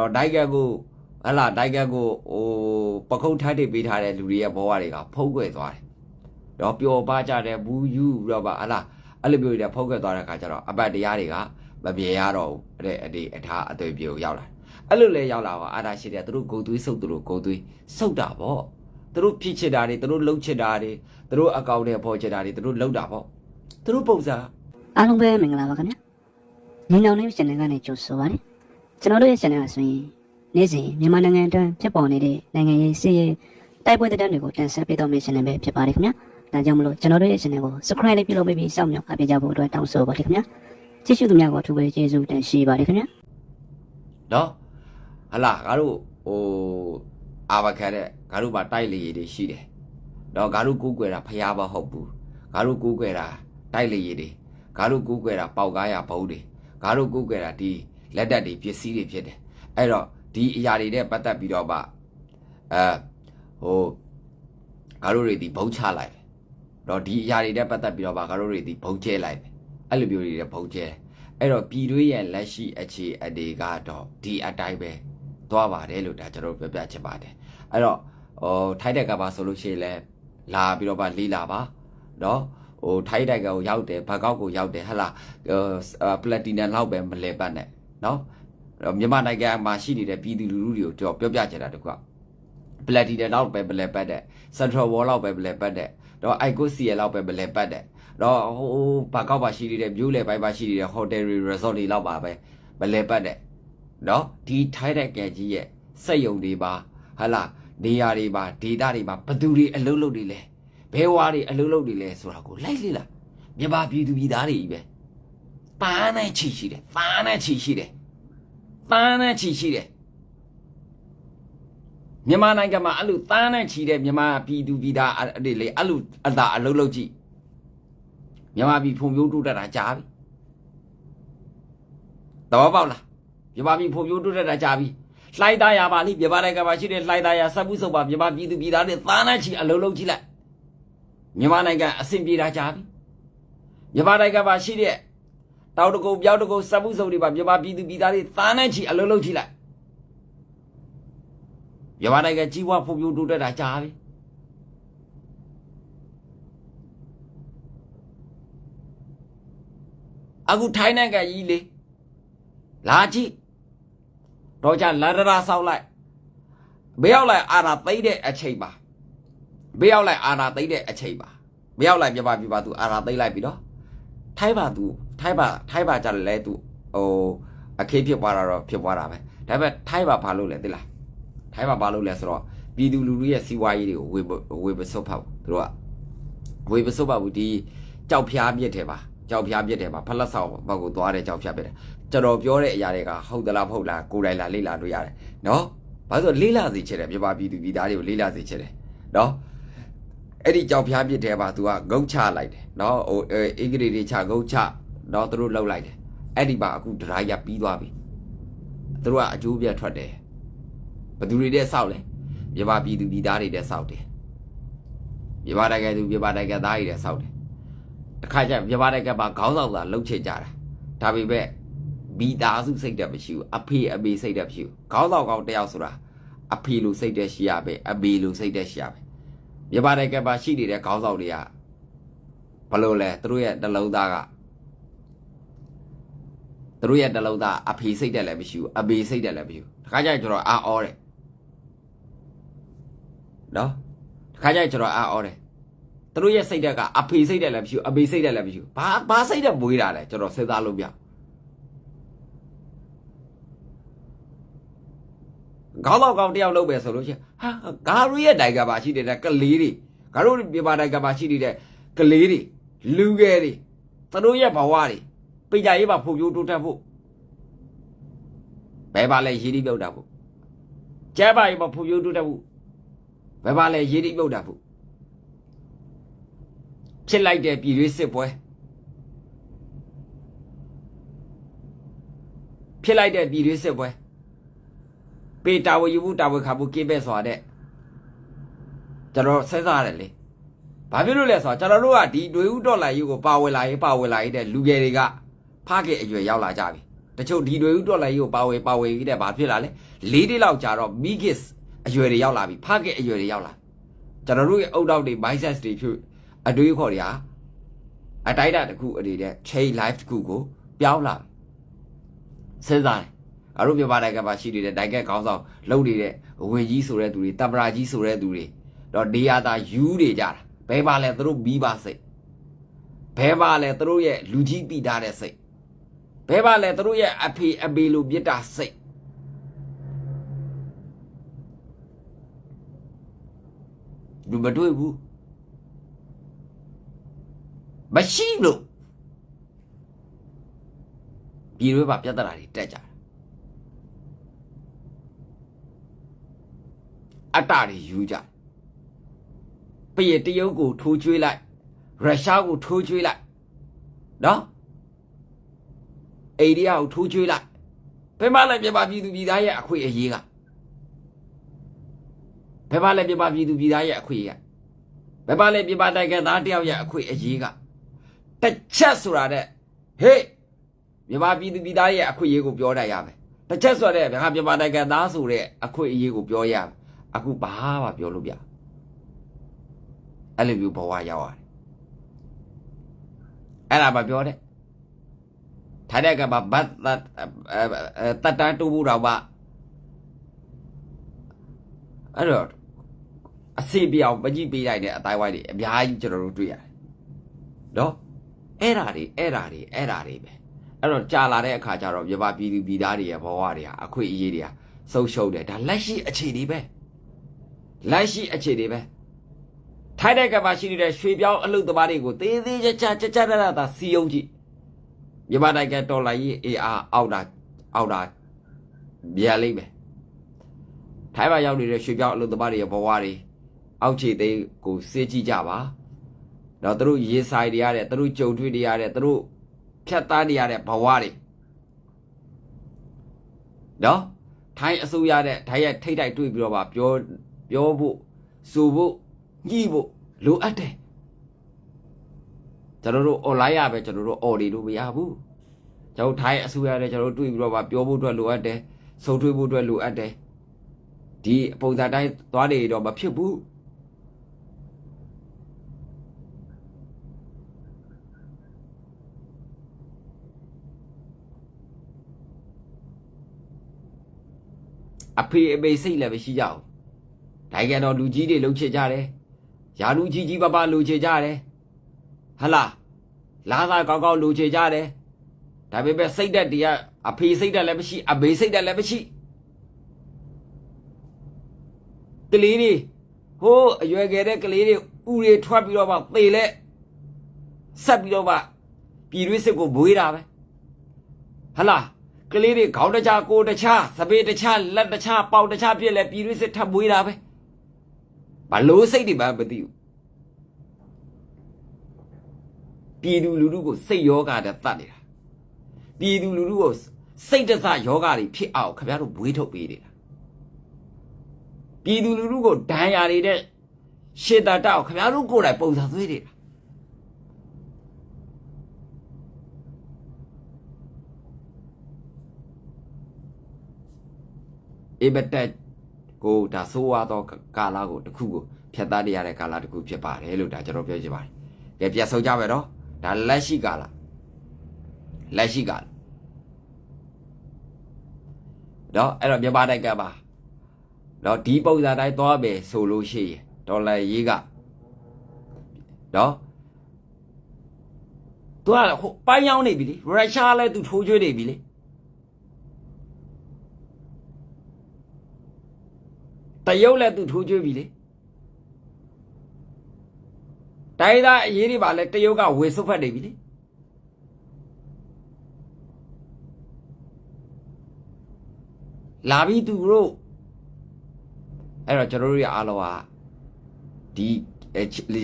တော့ဒိုက်ကက်ကိုဟလာဒိုက်ကက်ကိုဟိုပခုတ်ထပ်တွေပေးထားတဲ့လူတွေရဲ့ဘဝတွေကဖုံးကွယ်သွားတယ်။တော့ပျော်ပါကြတယ်ဘူးယူတော့ပါဟလာအဲ့လိုမျိုးတွေဖုံးကွယ်သွားတဲ့ခါကျတော့အပတ်တရားတွေကမပြေရတော့ဘူးအဲ့ဒီအဒီအထားအသွေးပြေကိုရောက်လာတယ်။အဲ့လိုလေရောက်လာပါအာသာရှိတယ်သူတို့ဂုံသွေးစုပ်သူတို့ဂုံသွေးစုပ်တာပေါ့။သူတို့ဖြစ်ချစ်တာတွေသူတို့လှုပ်ချစ်တာတွေသူတို့အကောင့်တွေပေါ်ချစ်တာတွေသူတို့လှုပ်တာပေါ့။သူတို့ပုံစံအားလုံးပဲမင်္ဂလာပါခင်ဗျာ။ညီနောင်လေး channel ကနေကြိုဆိုပါရစေ။ ကျွန်တော်တို့ရဲ့ channel ကဆိုရင်နေ့စဉ်မြန်မာနိုင်ငံအတွင်းဖြစ်ပေါ်နေတဲ့နိုင်ငံရေးစစ်ရေးတိုက်ပွဲသတင်းတွေကိုတင်ဆက်ပေးတော့မယ့် channel ပဲဖြစ်ပါတယ်ခင်ဗျာ။ဒါကြောင့်မလို့ကျွန်တော်တို့ရဲ့ channel ကို subscribe လေးပြုလုပ်ပြီးစောင့်မျှော်အားပေးကြဖို့အတွက်တောင်းဆိုပါတယ်ခင်ဗျာ။ကြည့်ရှုသူများကိုအထူးပဲကျေးဇူးတင်ရှိပါတယ်ခင်ဗျာ။နော်ဟလာငါတို့ဟိုအာဘခက်တဲ့ငါတို့မှာတိုက်လေရည်တွေရှိတယ်နော်ငါတို့ကူးကွယ်တာဖျားမဟုတ်ဘူးငါတို့ကူးကွယ်တာတိုက်လေရည်တွေငါတို့ကူးကွယ်တာပေါက်ကားရဘုံတွေငါတို့ကူးကွယ်တာဒီ လက်တက်တွေပစ္စည်းတွေဖြစ်တယ်အဲ့တော့ဒီအရာတွေနဲ့ပတ်သက်ပြီးတော့မှအဲဟိုငါတို့တွေဒီဘုံချလိုက်တယ်တော့ဒီအရာတွေနဲ့ပတ်သက်ပြီးတော့မှငါတို့တွေဒီဘုံကျဲလိုက်တယ်အဲ့လိုမျိုးတွေနဲ့ဘုံကျဲတယ် အဲ့တော့ပြည်တွင်းရဲ့လက်ရှိအခြေအနေကတော့ဒီအတိုင်းပဲသွားပါတယ်လို့ဒါကျွန်တော်တို့ပြောပြချင်ပါတယ်အဲ့တော့ဟိုထိုက်တဲ့ကပါဆိုလို့ရှိရင်လဲလာပြီးတော့ပါလေးလာပါเนาะဟိုထိုက်တဲ့ကကိုရောက်တယ်ဘကောက်ကိုရောက်တယ်ဟဟလာပလက်တီနမ်လောက်ပဲမလဲပတ်နဲ့ နော်မြန်မာနိုင်ငံမှာရှိနေတဲ့ပြည်သူလူထုတွေကိုကြော်ပြောပြချင်တာတကွဘလက်တီတဲ့လောက်ပဲဘလက်ပတ်တဲ့ Central Wall လောက်ပဲဘလက်ပတ်တဲ့တော့ Icon CL လောက်ပဲဘလက်ပတ်တဲ့တော့ဟိုဘာကောက်ပါရှိနေတဲ့မြို့လယ်ပိုင်းပါရှိနေတဲ့ hotel resort တွေလောက်ပါပဲဘလဲပတ်တဲ့နော်ဒီထိုင်းနိုင်ငံကြီးရဲ့စက်ယုံတွေပါဟလာနေရာတွေပါဒေတာတွေပါဘသူတွေအလုပ်လုပ်တွေလဲဘဲဝါတွေအလုပ်လုပ်တွေလဲဆိုတာကိုလိုက်လေလားမြန်မာပြည်သူပြည်သားတွေကြီးပဲ ပန်းနဲ့ချီရှိတယ်ပန်းနဲ့ချီရှိတယ်ပန်းနဲ့ချီရှိတယ်မြန်မာနိုင်ငံမှာအဲ့လိုတန်းနဲ့ချီတဲ့မြန်မာပြည်သူပြည်သားအဲ့ဒီလေအဲ့လိုအသာအလုံးလုံးကြည့်မြန်မာပြည်ဖွံ့ဖြိုးတိုးတက်တာကြာပြီတဘောပေါက်လားမြန်မာပြည်ဖွံ့ဖြိုးတိုးတက်တာကြာပြီလှိုက်သားရပါလိမြန်မာနိုင်ငံမှာရှိတဲ့လှိုက်သားရစက်မှုစုပ်ပါမြန်မာပြည်သူပြည်သားတွေသားနဲ့ချီအလုံးလုံးကြည့်လိုက်မြန်မာနိုင်ငံအဆင်ပြေတာကြာပြီမြန်မာနိုင်ငံမှာရှိတဲ့ တောက်တကုံပြောက်တကုံစက်မှုစုပ်တွေပါမြန်မာပြည်သူပြည်သားတွေသားနဲ့ချီအလုံးလုံးကြည့်လိုက်မြန်မာနိုင်ငံကြီးပွားဖွံ့ဖြိုးတိုးတက်တာကြာပြီအခုထိုင်းနိုင်ငံကြီးလေလာကြည့်တော့ကြလာရရာဆောက်လိုက်ဘေးရောက်လိုက်အာနာသိမ့်တဲ့အချိန်ပါဘေးရောက်လိုက်အာနာသိမ့်တဲ့အချိန်ပါဘေးရောက်လိုက်ပြပါပြပါသူအာနာသိမ့်လိုက်ပြီတော့ထိုင်းပါသူ ထိုင်းပါထိုင်းပါကြတယ်လေသူဟိုအခင်းဖြစ်သွားတာတော့ဖြစ်သွားတာပဲဒါပေမဲ့ထိုင်းပါဘာလို့လဲသိလားထိုင်းပါဘာလို့လဲဆိုတော့ပြည်သူလူထုရဲ့စီးပွားရေးတွေကိုဝေဝေပစုပ်ဖောက်သူတို့ကဝေပစုပ်ဖောက်ဘူးဒီကြောက်ဖျားမြစ်တယ်ပါကြောက်ဖျားပြစ်တယ်မှာဖလက်ဆောင်ဘက်ကိုသွားတဲ့ကြောက်ဖျားပြစ်တယ်ကျွန်တော်ပြောတဲ့အရာတွေကဟုတ်သလားမဟုတ်လားကိုယ်တိုင်လာလေ့လာတွေ့ရတယ်နော်ဘာလို့လေ့လာစေချင်တယ်ပြပပြည်သူပြည်သားတွေကိုလေ့လာစေချင်တယ်နော်အဲ့ဒီကြောက်ဖျားပြစ်တယ်မှာ तू ကဂုတ်ချလိုက်တယ်နော်ဟိုအင်္ဂလိပ်တွေချဂုတ်ချ နော်သူတို့လှုပ်လိုက်တယ်အဲ့ဒီမှာအခုဒရာရပြီးသွားပြီသူတို့ကအကျိုးပြတ်ထွက်တယ်ဘသူတွေတဲ့စောက်လဲပြပပြည်သူပြည်သားတွေတဲ့စောက်တယ်ပြပတိုင်းကသူပြပတိုင်းကသားတွေတဲ့စောက်တယ်တခါကျပြပါတဲ့ကပါခေါင်းဆောင်သာလှုပ်ချကြတာဒါပေမဲ့ဘီသားစုစိတ်တက်မရှိဘူးအဖေအမေစိတ်တက်မရှိဘူးခေါင်းဆောင်ကောင်တယောက်ဆိုတာအဖေလိုစိတ်တက်ရှိရပဲအမေလိုစိတ်တက်ရှိရပဲပြပါတဲ့ကပါရှိနေတဲ့ခေါင်းဆောင်တွေကဘလို့လဲသူတို့ရဲ့တလုံးသားက သူတို့ရဲ့တလုံးသားအဖေစိတ်တက်လည်းမရှိဘူးအမေစိတ်တက်လည်းမရှိဘူးတခါကျရင်ကျွန်တော်အာအောတယ်နော်တခါကျရင်ကျွန်တော်အာအောတယ်သူတို့ရဲ့စိတ်တက်ကအဖေစိတ်တက်လည်းမရှိဘူးအမေစိတ်တက်လည်းမရှိဘူးဘာဘာစိတ်တက်မွေးတာလဲကျွန်တော်စဉ်းစားလို့ပြခေါင်းတော့ကောင်တယောက်လုပ်ပဲဆိုလို့ရှိရင်ဟာဂါရီရဲ့နိုင်ငံမှာရှိနေတဲ့ကလေးတွေဂါတို့မြန်မာနိုင်ငံမှာရှိနေတဲ့ကလေးတွေလူငယ်တွေသူတို့ရဲ့ဘဝတွေ ပညာရေးမှာဖွံ့ဖြိုးတိုးတက်ဖို့ဘယ်ပါလဲရည်ရည်ပြုတ်တာဖို့ကျဲပါရေးမှာဖွံ့ဖြိုးတိုးတက်ဖို့ဘယ်ပါလဲရည်ရည်ပြုတ်တာဖို့ဖြစ်လိုက်တဲ့ပြည်ရွေးစစ်ပွဲဖြစ်လိုက်တဲ့ပြည်ရွေးစစ်ပွဲပေတာဝယူမှုတာဝခါမှုကိပဲဆိုတာတဲ့ကျွန်တော်စဉ်းစားရတယ်လေဘာဖြစ်လို့လဲဆိုတော့ကျွန်တော်တို့ကဒီတွေဥတော်လာရေးကိုပါဝင်လာရေးပါဝင်လာရေးတဲ့လူငယ်တွေက ဖခင်အရွယ်ရောက်လာကြပြီတချို့ဒီတွေဥတော်လိုက်ကိုပါဝေပါဝေပြီးတဲ့ဘာဖြစ်လာလဲ၄နှစ်လောက်ကြာတော့ migis အရွယ်တွေရောက်လာပြီဖကစ်အရွယ်တွေရောက်လာကျွန်တော်တို့ရဲ့အုတ်တောက်တွေ biceps တွေဖြစ်အတွေးခေါ်တွေဟာအတိုင်းတာတစ်ခုအနေနဲ့ chain life တစ်ခုကိုပြောင်းလာစဉ်းစားတယ်အရုပ်ပြပါတိုက်ကပါရှိနေတဲ့တိုက်ကက်ခေါင်းဆောင်လုပ်နေတဲ့ဝင်ကြီးဆိုတဲ့သူတွေတပရာကြီးဆိုတဲ့သူတွေတော့ဒေယာတာယူနေကြတာဘယ်ပါလဲသူတို့ပြီးပါစိတ်ဘယ်ပါလဲသူတို့ရဲ့လူကြီးတည်ထားတဲ့စိတ် ဘယ်ပါလဲသူတို့ရဲ့အဖေအပေလိုပြစ်တာစိတ်လူမတွေ့ဘူးမရှိလို့ပြည်ရွေးပါပြဿနာတွေတက်ကြတာအတ္တတွေယူကြတယ်ပရတရုတ်ကိုထိုးကျွေးလိုက်ရုရှားကိုထိုးကျွေးလိုက်နော် အိန္ဒိယကိုထိုးကျွေးလိုက်ဘယ်မှလည်းပြပါပြည်သူပြည်သားရဲ့အခွင့်အရေးကဘယ်မှလည်းပြပါပြည်သူပြည်သားရဲ့အခွင့်အရေးကဘယ်မှလည်းပြပါတိုက်ကသားတယောက်ရဲ့အခွင့်အရေးကတစ်ချက်ဆိုတာတဲ့ဟေးမြန်မာပြည်သူပြည်သားရဲ့အခွင့်အရေးကိုပြောတတ်ရမယ်တစ်ချက်ဆိုတဲ့မြန်မာမြန်မာနိုင်ငံသားဆိုတဲ့အခွင့်အရေးကိုပြောရမယ်အခုဘာမှပြောလို့ပြအဲ့လိုမျိုးဘဝရောက်ရတယ်အဲ့ဒါမပြောတဲ့ ထိုင်တဲ့ကမှာဘတ်တတ်တန်တူဘူးတော့ပါအဲ့တော့အစီပြောင်ပကြည့်ပေးလိုက်တဲ့အတိုင်းဝိုင်းတွေအများကြီးကျွန်တော်တို့တွေ့ရတယ်နော်အဲ့ဓာတွေအဲ့ဓာတွေအဲ့ဓာတွေပဲအဲ့တော့ကြာလာတဲ့အခါကျတော့မြန်မာပြည်သူပြည်သားတွေရဲ့ဘဝတွေဟာအခွင့်အရေးတွေဟာဆုံးရှုံးတယ်ဒါလက်ရှိအခြေအနေပဲလက်ရှိအခြေအနေပဲထိုက်တဲ့ကမှာရှိနေတဲ့ရွှေပြောင်းအလုပ်သမားတွေကိုသေးသေးချာချာချာချာတာတာစီယုံကြည့် မြန်မာနိုင်ငံတော်လိုင်းရေး AR အောက်တာအောက်တာပြန်လိမ့်မယ်ထိုင်းမှာရောက်နေတဲ့ရွှေပြောင်းအလုပ်သမားတွေရဲ့ဘဝတွေအောက်ခြေသိမ်းကိုစေးကြည့်ကြပါတော့သူတို့ရေဆိုင်တွေရတဲ့သူတို့ကြုံတွေ့တွေရတဲ့သူတို့ဖြတ်သားနေရတဲ့ဘဝတွေနော်ထိုင်းအစိုးရတဲ့ထိုင်းရဲ့ထိတ်တိုက်တွေ့ပြီးတော့ပါပြောပြောဖို့ဆိုဖို့ညှိဖို့လိုအပ်တယ် ကျွန်တော်တို့ online ရပဲကျွန်တော်တို့ order လို့မရဘူးကျွန်တော်ထိုင်းအစိုးရတဲ့ကျွန်တော်တို့တွေ့ပြီးတော့ပါပြောဖို့အတွက်လိုအပ်တယ်ဆုံတွေ့ဖို့အတွက်လိုအပ်တယ်ဒီပုံစံတိုင်းသွားနေတော့မဖြစ်ဘူးအဖေအမေစိတ်လည်းမရှိကြဘူး။ဒါကြတော့လူကြီးတွေလှုပ်ချကြတယ်။ယာလူကြီးကြီးပပလှုပ်ချကြတယ်။ဟလား လာသာကောက်ကောက်လှုပ်ချကြတယ်။ဒါပေမဲ့စိတ်သက်တွေကအဖေစိတ်သက်လည်းမရှိအမေစိတ်သက်လည်းမရှိ။ကလေးတွေဟိုးအရွယ်ငယ်တဲ့ကလေးတွေဥတွေထွက်ပြီးတော့မှသေလဲဆက်ပြီးတော့မှပြည်တွင်းစစ်ကိုမွေးတာပဲ။ဟလားကလေးတွေခေါင်းတခြားကိုယ်တခြားစပေတခြားလက်တခြားပေါက်တခြားပြစ်လဲပြည်တွင်းစစ်ထပ်မွေးတာပဲဘလို့စိတ်တွေမှမသိဘူး ပြည်သူလူထုကိုစိတ်ယောဂတဲ့တတ်နေတာပြည်သူလူထုကိုစိတ်တစယောဂတွေဖြစ်အောင်ခင်ဗျားတို့ဘွေးထုတ်ပေးနေတာပြည်သူလူထုကိုဒဏ်ရာတွေတဲ့ရှေတာတောက်ခင်ဗျားတို့ကိုယ်တိုင်ပုံစံသွေးနေတာအေဘတက်ကိုဒါဆိုးဝါသောကာလကိုတစ်ခုကိုဖြတ်သားနေရတဲ့ကာလတစ်ခုဖြစ်ပါတယ်လို့ဒါကျွန်တော်ပြောချင်ပါတယ်။ကဲပြတ်ဆုံးကြမယ်နော်။ ဒါလက်ရှိကာလလက်ရှိကာလတော့အဲ့တော့မြန်မာနိုင်ငံမှာတော့ဒီပုံစံတိုင်းသွားမယ်ဆိုလို့ရှိရင်ဒေါ်လာရေးကနော်သူကဟိုပိုင်းရောက်နေပြီလေရုရှားလည်းသူထိုးချွေးနေပြီလေတရုတ်လည်းသူထိုးကျွေးပြီလေ တိုင်းသားအရေးတွေပါလဲတရုတ်ကဝေဆုတ်ဖက်နေပြီလေလာပြီသူတို့အဲ့တော့ကျွန်တော်တို့ရအားလုံးဟာဒီ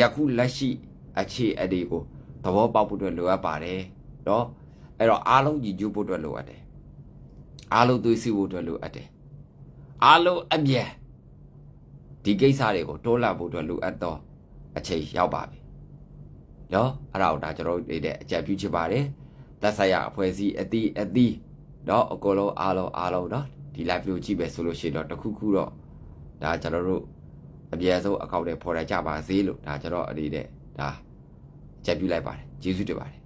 ယခုလက်ရှိအခြေအနေကိုသဘောပေါက်ဖို့အတွက်လိုအပ်ပါတယ်เนาะအဲ့တော့အားလုံးညီညွတ်ဖို့အတွက်လိုအပ်တယ်အားလုံးသွေးစည်းဖို့အတွက်လိုအပ်တယ်အားလုံးအမြန်ဒီကိစ္စတွေကိုတိုးလာဖို့အတွက်လိုအပ်သောအချိန်ရောက်ပါပြီ။ နော်အဲ့ဒါကိုဒါကျွန်တော်တို့တွေအကြံပြုချင်ပါတယ်သက်ဆိုင်ရာအဖွဲ့အစည်းအသီးအသီးနော်အကုန်လုံးအားလုံးအားလုံးနော်ဒီ live ကိုကြည့်ပဲဆိုလို့ရှိရင်တော့တခုခုတော့ဒါကျွန်တော်တို့အပြေဆုံးအကောင့်တွေပေါ်ရကြပါစေလို့ဒါကျွန်တော်အနေနဲ့ဒါကြံပြုလိုက်ပါတယ်ကျေးဇူးတင်ပါတယ်